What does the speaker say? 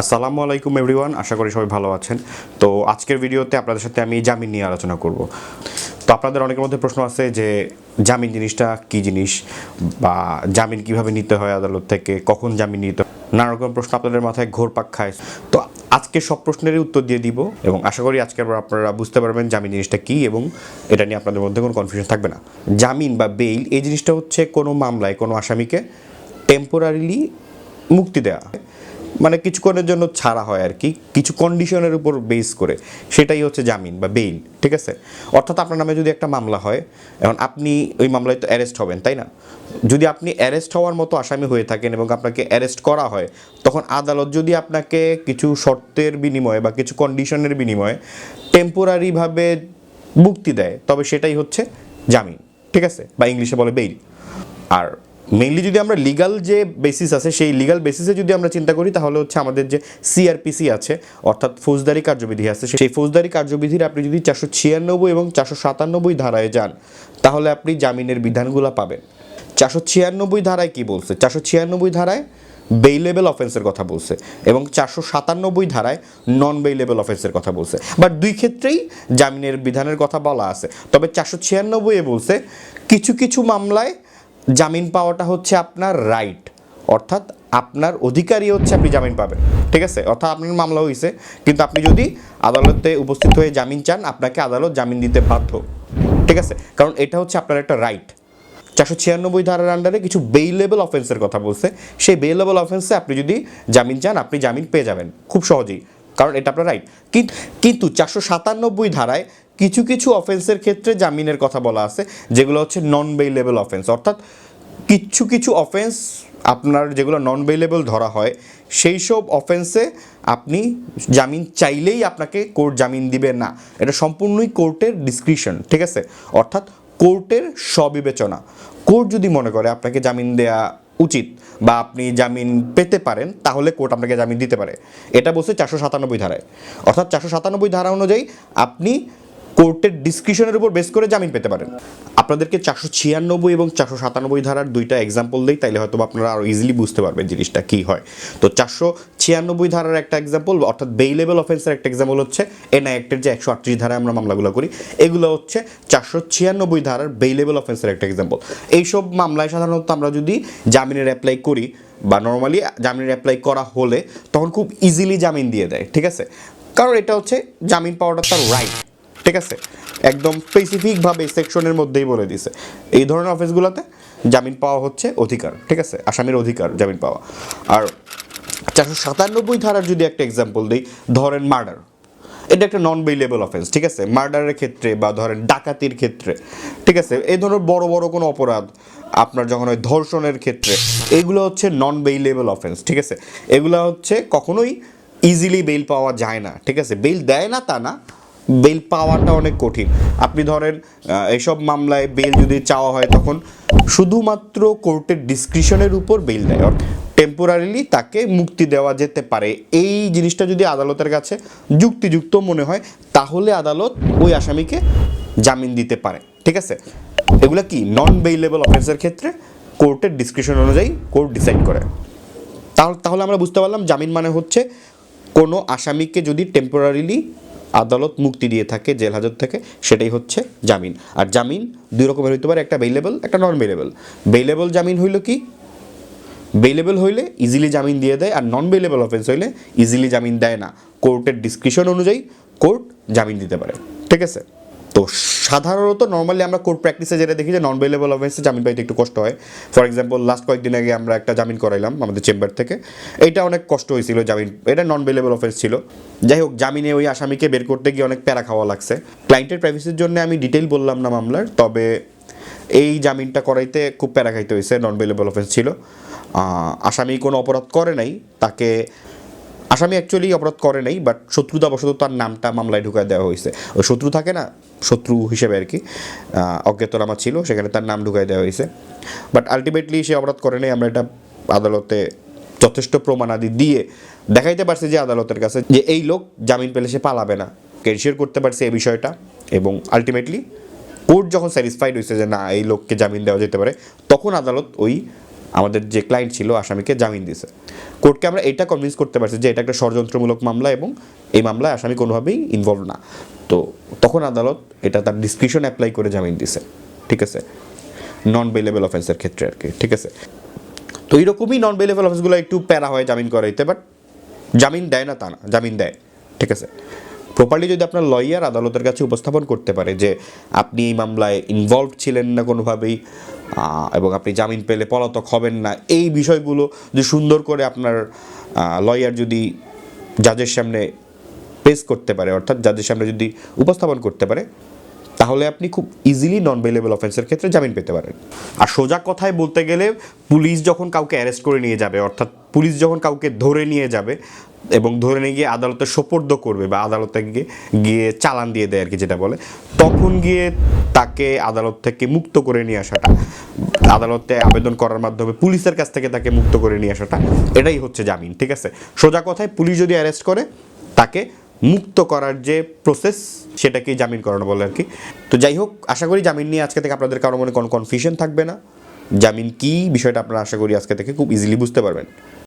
আসসালামু আলাইকুম এভরিওয়ান, আশা করি সবাই ভালো আছেন। তো আজকের ভিডিওতে আপনাদের সাথে আমি জামিন নিয়ে আলোচনা করব। তো আপনাদের অনেকের মধ্যে প্রশ্ন আছে যে, জামিন জিনিসটা কি জিনিস বা জামিন কীভাবে নিতে হয় আদালত থেকে, কখন জামিন নিতে নানা রকম প্রশ্ন আপনাদের মাথায় ঘোরপাক খায়। তো আজকে সব প্রশ্নেরই উত্তর দিয়ে দিব এবং আশা করি আজকে আবার আপনারা বুঝতে পারবেন জামিন জিনিসটা কী এবং এটা নিয়ে আপনাদের মধ্যে কোনো কনফিউশন থাকবে না। জামিন বা বেইল এই জিনিসটা হচ্ছে কোনো মামলায় কোনো আসামিকে টেম্পোরারিলি মুক্তি দেওয়া মানে কিছুক্ষণের জন্য ছাড়া হয় আর কি, কিছু কন্ডিশনের উপর বেস করে। সেটাই হচ্ছে জামিন বা বেইল ঠিক আছে? অর্থাৎ আপনার নামে যদি একটা মামলা হয়, এখন আপনি ওই মামলায় তো অ্যারেস্ট হবেন, তাই না? যদি আপনি অ্যারেস্ট হওয়ার মতো আসামি হয়ে থাকেন এবং আপনাকে অ্যারেস্ট করা হয়, তখন আদালত যদি আপনাকে কিছু শর্তের বিনিময়ে বা কিছু কন্ডিশনের বিনিময়ে টেম্পোরারিভাবে মুক্তি দেয়, তবে সেটাই হচ্ছে জামিন, ঠিক আছে? বা ইংলিশে বলে বেইল আর মেইনলি যদি আমরা লিগাল যে বেসিস আছে, সেই লিগাল বেসিসে যদি আমরা চিন্তা করি, তাহলে হচ্ছে আমাদের যে সিআরপিসি আছে, অর্থাৎ ফৌজদারি কার্যবিধি আছে, সেই ফৌজদারি কার্যবিধির আপনি যদি চারশো ছিয়ানব্বই এবং চারশো সাতানব্বই ধারায় যান, তাহলে আপনি জামিনের বিধানগুলো পাবেন। চারশো ছিয়ানব্বই ধারায় কি বলছে? চারশো ছিয়ানব্বই ধারায় বেইলেবল অফেন্সের কথা বলছে এবং চারশো সাতানব্বই ধারায় নন বেইলেবল অফেন্সের কথা বলছে। বাট দুই ক্ষেত্রেই জামিনের বিধানের কথা বলা আছে। তবে চারশো ছিয়ানব্বই এ বলছে, কিছু কিছু মামলায় জামিন পাওয়াটা হচ্ছে আপনার রাইট অর্থাৎ আপনার অধিকারই হচ্ছে আপনি জামিন পাবেন। ঠিক আছে? অর্থাৎ আপনার মামলা হয়েছে কিন্তু আপনি যদি আদালতে উপস্থিত হয়ে জামিন চান, আপনাকে আদালত জামিন দিতে বাধ্য। ঠিক আছে? কারণ এটা হচ্ছে আপনার একটা রাইট চারশো ছিয়ানব্বই ধারার আন্ডারে কিছু বেইলেবল অফেন্সের কথা বলছে। সেই বেইলেবল অফেন্সে আপনি যদি জামিন চান, আপনি জামিন পেয়ে যাবেন। খুব সহজেই। কারণ এটা আপনার রাইট কিন্তু চারশো সাতানব্বই ধারায় কিছু কিছু অফেন্সের ক্ষেত্রে জামিনের কথা বলা আছে, যেগুলো হচ্ছে নন বেইলেবল অফেন্স অর্থাৎ কিছু কিছু অফেন্স আপনার যেগুলো নন বেইলেবল ধরা হয়, সেই সব অফেন্সে আপনি জামিন চাইলেই আপনাকে কোর্ট জামিন দিবে না। এটা সম্পূর্ণই কোর্টের ডিসক্রিপশন ঠিক আছে? অর্থাৎ কোর্টের স্ববিবেচনা। কোর্ট যদি মনে করে আপনাকে জামিন দেয়া উচিত বা আপনি জামিন পেতে পারেন, তাহলে কোর্ট আপনাকে জামিন দিতে পারে। এটা বলছে চারশো সাতানব্বই ধারায়। অর্থাৎ চারশো সাতানব্বই ধারা অনুযায়ী আপনি কোর্টের ডিসক্রিপশনের উপর বেস করে জামিন পেতে পারেন। আপনাদেরকে চারশো ছিয়ানব্বই এবং চারশো সাতানব্বই ধারার দুইটা এক্সাম্পল দিই, তাইলে হয়তো আপনারা আরও ইজিলি বুঝতে পারবেন জিনিসটা কী হয়। তো চারশো ছিয়ানব্বই ধারার একটা এক্সাম্পল অর্থাৎ বেইলেবল অফেন্সের একটা এক্সাম্পল হচ্ছে এনআই অ্যাক্টের যে একশো আটত্রিশ ধারায় আমরা মামলাগুলো করি, এগুলো হচ্ছে চারশো ছিয়ানব্বই ধারার বেইলেবল অফেন্সের একটা এক্সাম্পল এইসব মামলায় সাধারণত আমরা যদি জামিনের অ্যাপ্লাই করি, বা নর্মালি জামিনের অ্যাপ্লাই করা হলে, তখন খুব ইজিলি জামিন দিয়ে দেয়, ঠিক আছে? কারণ এটা হচ্ছে জামিন পাওয়াটা তার রাইট ঠিক আছে? একদম স্পেসিফিকভাবে সেকশনের মধ্যেই বলে দিছে। এই ধরনের অফিসগুলোতে জামিন পাওয়া হচ্ছে অধিকার, ঠিক আছে? আসামির অধিকার, জামিন পাওয়া। আর চারশো সাতানব্বই ধারার যদি একটা এক্সাম্পল দিই, ধরেন মার্ডার এটা একটা নন বেইলেবল অফেন্স ঠিক আছে? মার্ডারের ক্ষেত্রে বা ধরেন ডাকাতির ক্ষেত্রে, ঠিক আছে? এই ধরনের বড় বড় কোনো অপরাধ আপনার যখন ওই ধর্ষণের ক্ষেত্রে, এগুলো হচ্ছে নন বেইলেবল অফেন্স ঠিক আছে? এগুলো হচ্ছে কখনোই ইজিলি বেইল পাওয়া যায় না, ঠিক আছে? বেইল দেয় না তা না বেল পাওয়াটা অনেক কঠিন। আপনি ধরেন এসব মামলায় বেল যদি চাওয়া হয় তখন শুধুমাত্র কোর্টের ডিসক্রিপশনের উপর বেল দেয়। টেম্পোরারিলি তাকে মুক্তি দেওয়া যেতে পারে। এই জিনিসটা যদি আদালতের কাছে যুক্তিযুক্ত মনে হয়, তাহলে আদালত ওই আসামিকে জামিন দিতে পারে। ঠিক আছে? এগুলো কি? নন বেইলেবল অফেন্সের ক্ষেত্রে কোর্টের ডিসক্রিপশন অনুযায়ী কোর্ট ডিসাইড করে। তাহলে তাহলে আমরা বুঝতে পারলাম জামিন মানে হচ্ছে কোনো আসামিকে যদি টেম্পোরারিলি আদালত মুক্তি দিয়ে থাকে জেল হাজত থেকে, সেটাই হচ্ছে জামিন। আর জামিন দুই রকমের হইতে পারে, একটা বেইলেবল একটা নন বেইলেবল বেইলেবল জামিন হইল কি? বেইলেবল হইলে ইজিলি জামিন দিয়ে দেয়, আর নন বেইলেবল অফেন্স হইলে ইজিলি জামিন দেয় না। কোর্টের ডিসক্রিপশন অনুযায়ী কোর্ট জামিন দিতে পারে। ঠিক আছে? তো সাধারণত নর্মালি আমরা কোর্ট প্র্যাকটিসে যেটা দেখি যে নন বেলেবল অফেন্সে জামিন পাইতে একটু কষ্ট হয়। ফর এক্সাম্পল লাস্ট কয়েকদিন আগে আমরা একটা জামিন করাইলাম আমাদের চেম্বার থেকে। এটা অনেক কষ্ট হয়েছিল জামিন, এটা নন বেলেবল অফেন্স ছিল। যাই হোক, জামিনে ওই আসামিকে বের করতে গিয়ে অনেক প্যারা খাওয়া লাগছে। ক্লায়েন্টের প্রাইভেসির জন্য আমি ডিটেল বললাম না মামলার, তবে এই জামিনটা করাইতে খুব প্যারা খাইতে হয়েছে নন বেলেবল অফেন্স ছিল আসামি কোনো অপরাধ করে নাই, তাকে আসামি অ্যাকচুয়ালি অপরাধ করে নাই বাট শত্রুতাবশত তার নামটা মামলায় ঢুকায় দেওয়া হয়েছে। ওই শত্রু থাকে না, শত্রু হিসেবে আর কি অজ্ঞাতনামা ছিল, সেখানে তার নাম ঢুকায় দেওয়া হয়েছে। বাট আলটিমেটলি সে অপরাধ করে নাই, আমরা এটা আদালতে যথেষ্ট প্রমাণাদি দিয়ে দেখাইতে পারছি যে আদালতের কাছে যে এই লোক জামিন পেলে সে পালাবে না। ক্যানশিওর করতে পারছে এই বিষয়টা, এবং আলটিমেটলি কোর্ট যখন স্যাটিসফাইড হয়েছে যে না, এই লোককে জামিন দেওয়া যেতে পারে, তখন আদালত ওই আমাদের যে ক্লায়েন্ট ছিল আসামিকে জামিন দিছে কোর্টকে আমরা এটা কনভিন্স করতে পারছি যে এটা একটা ষড়যন্ত্রমূলক মামলা এবং এই মামলায় আসামি কোনোভাবেই ইনভলভ না। তো তখন আদালত এটা তার ডিসক্রিপশন অ্যাপ্লাই করে জামিন দিছে ঠিক আছে? নন বেলেবেল অফেন্সের ক্ষেত্রে আর কি। ঠিক আছে? তো এইরকমই নন বেলেবেল অফেন্সগুলো একটু প্যারা হয় জামিন করাইতে বাট জামিন দেয় না তা না, জামিন দেয়। ঠিক আছে? প্রপারলি যদি আপনার লয়ার আদালতের কাছে উপস্থাপন করতে পারে যে আপনি এই মামলায় ইনভলভ ছিলেন না কোনোভাবেই এবং আপনি জামিন পেলে পলাতক হবেন না, এই বিষয়গুলো যে সুন্দর করে আপনার লয়ার যদি জাজের সামনে পেশ করতে পারে, অর্থাৎ জাজের সামনে যদি উপস্থাপন করতে পারে তাহলে আপনি খুব ইজিলি নন বেলেবল অফেন্সের ক্ষেত্রে জামিন পেতে পারেন। আর সোজা কথায় বলতে গেলে, পুলিশ যখন কাউকে অ্যারেস্ট করে নিয়ে যাবে, অর্থাৎ পুলিশ যখন কাউকে ধরে নিয়ে যাবে এবং ধরে নিয়ে গিয়ে আদালতে সোপর্দ করবে বা আদালতে গিয়ে গিয়ে চালান দিয়ে দেয় আর কি যেটা বলে, তখন গিয়ে তাকে আদালত থেকে মুক্ত করে নিয়ে আসাটা, আদালতে আবেদন করার মাধ্যমে পুলিশের কাছ থেকে তাকে মুক্ত করে নিয়ে আসাটা, এটাই হচ্ছে জামিন, ঠিক আছে? সোজা কথায় পুলিশ যদি অ্যারেস্ট করে, তাকে মুক্ত করার যে প্রসেস সেটাকে জামিন করানো বলে আর কি। তো যাই হোক, আশা করি জামিন নিয়ে আজকে থেকে আপনাদের কারও মনে কোনো কনফিউশন থাকবে না। জামিন কি, বিষয়টা আপনারা আশা করি আজকে থেকে খুব ইজিলি বুঝতে পারবেন।